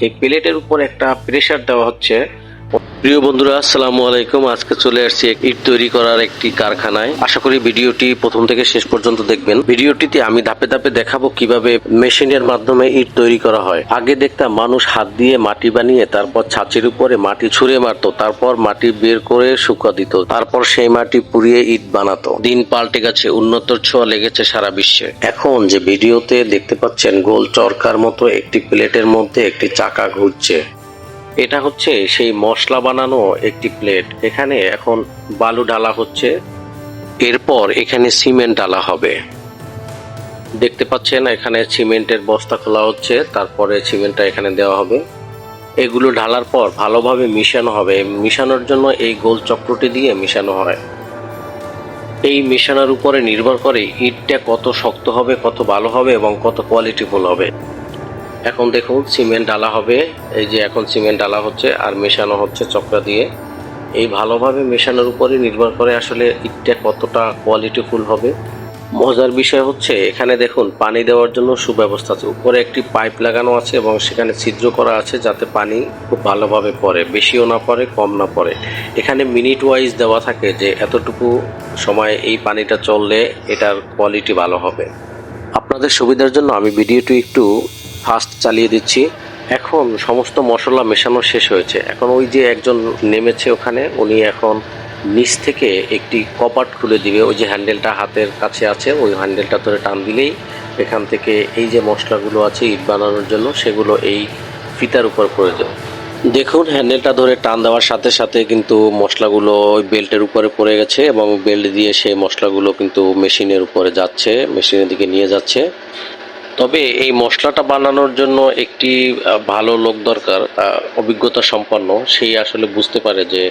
এই প্লেটের উপর একটা প্রেসার দেওয়া হচ্ছে প্রিয় বন্ধুরা, আসসালামু আলাইকুম। আজকে চলে আসছি ইট তৈরি করার একটি কারখানায়। আশা করি ভিডিওটি প্রথম থেকে শেষ পর্যন্ত দেখবেন। ভিডিওটিতে আমি ধাপে ধাপে দেখাবো কীভাবে মেশিনের মাধ্যমে ইট তৈরি করা হয়। আগে দেখতাম মানুষ হাত দিয়ে মাটি বানিয়ে তারপর ছাঁচের উপরে মাটি ছুঁড়ে মারতো, তারপর মাটি বের করে শুকা দিত, তারপর সেই মাটি পুড়িয়ে ইট বানাতো। দিন পাল্টে গেছে উন্নত ছোঁয়া লেগেছে সারা বিশ্বে। এখন যে ভিডিওতে দেখতে পাচ্ছেন, গোল চরকার মতো একটি প্লেটের মধ্যে একটি চাকা ঘুরছে। এটা হচ্ছে সেই মশলা বানানো একটি প্লেট। এখানে এখন বালু ঢালা হচ্ছে। এরপর এখানে সিমেন্ট ঢালা হবে। দেখতে পাচ্ছেন, এখানে সিমেন্টের বস্তা খোলা হচ্ছে। তারপরে সিমেন্টটা এখানে দেওয়া হবে। এগুলো ঢালার পর ভালোভাবে মিশানো হবে। মিশানোর জন্য এই গোল চক্রটি দিয়ে মিশানো হয়। এই মিশানোর উপরে নির্ভর করে ইটটা কত শক্ত হবে, কত ভালো হবে এবং কত কোয়ালিটিফুল হবে। এখন দেখুন, সিমেন্ট ডালা হবে। এই যে এখন সিমেন্ট ডালা হচ্ছে আর মেশানো হচ্ছে চক্রা দিয়ে। এই ভালোভাবে মেশানোর উপরে নির্ভর করে আসলে ইটটা কতটা কোয়ালিটিফুল হবে। মজার বিষয় হচ্ছে, এখানে দেখুন, পানি দেওয়ার জন্য সুব্যবস্থা আছে। উপরে একটি পাইপ লাগানো আছে এবং সেখানে ছিদ্র করা আছে যাতে পানি খুব ভালোভাবে পড়ে, বেশিও না পড়ে, কম না পড়ে। এখানে মিনিট ওয়াইজ দেওয়া থাকে যে এতটুকু সময় এই পানিটা চললে এটার কোয়ালিটি ভালো হবে। আপনাদের সুবিধার জন্য আমি ভিডিওটি একটু ফাস্ট চালিয়ে দিচ্ছি। এখন সমস্ত মশলা মেশানো শেষ হয়েছে। এখন ওই যে একজন নেমেছে ওখানে, উনি এখন নিচ থেকে একটি কপাট খুলে দিবে। ওই যে হ্যান্ডেলটা হাতের কাছে আছে, ওই হ্যান্ডেলটা ধরে টান দিলেই এখান থেকে এই যে মশলাগুলো আছে ইট বানানোর জন্য, সেগুলো এই ফিতার উপর যাবে। দেখুন, হ্যান্ডেলটা ধরে টান দেওয়ার সাথে সাথে কিন্তু মশলাগুলো ওই বেল্টের উপরে পড়ে গেছে এবং বেল্ট দিয়ে সেই মশলাগুলো কিন্তু মেশিনের উপরে যাচ্ছে, মেশিনের দিকে নিয়ে যাচ্ছে। তবে এই মশলাটা বানানোর জন্য একটি ভালো লোক দরকার অভিজ্ঞতা সম্পন্ন। সেই আসলে বুঝতে পারে যে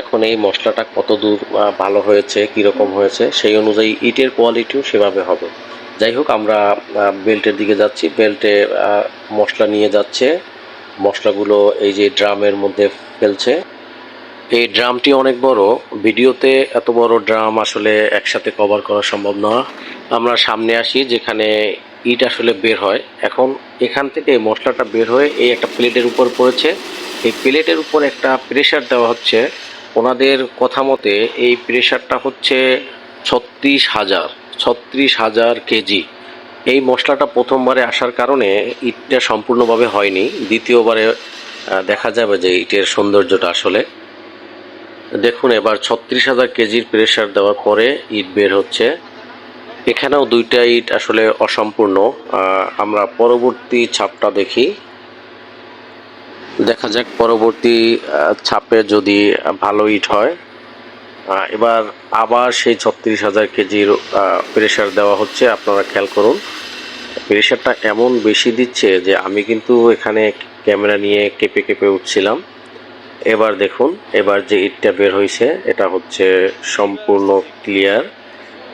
এখন এই মশলাটা কত দূর ভালো হয়েছে, কীরকম হয়েছে। সেই অনুযায়ী ইটের কোয়ালিটিও সেভাবে হবে। যাই হোক, আমরা বেল্টের দিকে যাচ্ছি। বেল্টে মশলা নিয়ে যাচ্ছে। মশলাগুলো এই যে ড্রামের মধ্যে ফেলছে। এই ড্রামটি অনেক বড়। ভিডিওতে এত বড় ড্রাম আসলে একসাথে কভার করা সম্ভব না। আমরা সামনে আসি যেখানে ইট আসলে বের হয়। এখন এখান থেকে মশলাটা বের হয়ে এই একটা প্লেটের উপর পড়েছে। এই প্লেটের উপর একটা প্রেশার দেওয়া হচ্ছে। ওনাদের কথা মতে এই প্রেশারটা হচ্ছে ছত্রিশ হাজার ছত্রিশ হাজার কেজি। এই মশলাটা প্রথমবারে আসার কারণে ইটটা সম্পূর্ণভাবে হয়নি। দ্বিতীয়বারে দেখা যাবে যে ইটের সৌন্দর্যটা আসলে। দেখুন, এবার ছত্রিশ হাজার কেজির প্রেশার দেওয়ার পরে ইট বের হচ্ছে। এখানেও দুইটা ইট আসলে অসম্পূর্ণ। আমরা পরবর্তী ছাপটা দেখি। দেখা যাক পরবর্তী ছাপে যদি ভালো ইট হয়। এবার আবার সেই ছত্রিশ হাজার কেজির প্রেশার দেওয়া হচ্ছে। আপনারা খেয়াল করুন প্রেশারটা এমন বেশি দিচ্ছে যে আমি কিন্তু এখানে ক্যামেরা নিয়ে কেঁপে কেঁপে উঠছিলাম। এবার দেখুন, এবার যে ইটটা বের হয়েছে এটা হচ্ছে সম্পূর্ণ ক্লিয়ার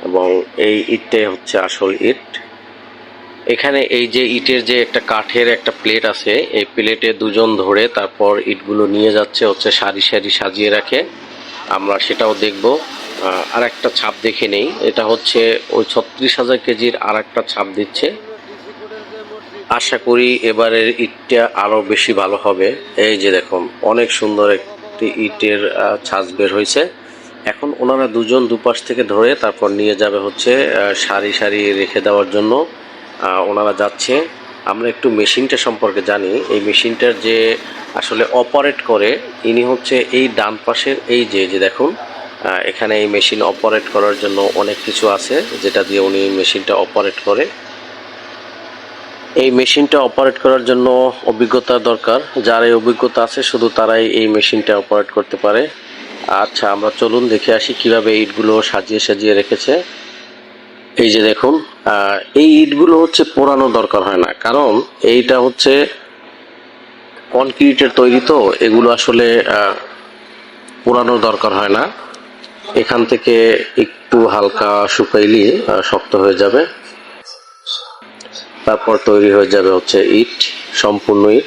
এবং এই ইটটাই হচ্ছে আসল ইট। এখানে এই যে ইটের যে একটা কাঠের একটা প্লেট আছে, এই প্লেটে দুজন ধরে তারপর ইটগুলো নিয়ে যাচ্ছে, হচ্ছে সারি সারি সাজিয়ে রাখে। আমরা সেটাও দেখব। আর একটা ছাপ দেখে নেই। এটা হচ্ছে ওই ছত্রিশ হাজার কেজির আর একটা ছাপ দিচ্ছে। আশা করি এবারের ইটটা আরও বেশি ভালো হবে। এই যে দেখুন, অনেক সুন্দর একটি ইটের ছাঁচ বের হয়েছে। এখন ওনারা দুজন দুপাশ থেকে ধরে তারপর নিয়ে যাবে হচ্ছে সারি সারি রেখে দেওয়ার জন্য ওনারা যাচ্ছে। আমরা একটু মেশিনটা সম্পর্কে জানি। এই মেশিনটার যে আসলে অপারেট করে, ইনি হচ্ছে এই ডান পাশের এই যে যে দেখুন এখানে এই মেশিন অপারেট করার জন্য অনেক কিছু আছে, যেটা দিয়ে উনি মেশিনটা অপারেট করে। এই মেশিনটা অপারেট করার জন্য অভিজ্ঞতা দরকার। যার এই অভিজ্ঞতা আছে, শুধু তারাই এই মেশিনটা অপারেট করতে পারে। আচ্ছা আমরা চলুন দেখে আসি কীভাবে ইটগুলো সাজিয়ে সাজিয়ে রেখেছে। এই যে দেখুন এই ইটগুলো হচ্ছে পোড়ানো দরকার হয় না। কারণ এইটা হচ্ছে কনক্রিটের তৈরি তো, এগুলো আসলে পোড়ানোর দরকার হয় না। এখান থেকে একটু হালকা শুকাইলে শক্ত হয়ে যাবে। তারপর তৈরি হয়ে যাবে হচ্ছে ইট, সম্পূর্ণ ইট।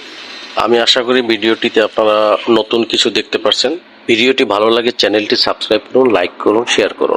আমি আশা করি ভিডিওটিতে আপনারা নতুন কিছু দেখতে পারছেন। ভিডিওটি ভালো লাগে, চ্যানেলটি সাবস্ক্রাইব করুন, লাইক করুন, শেয়ার করুন।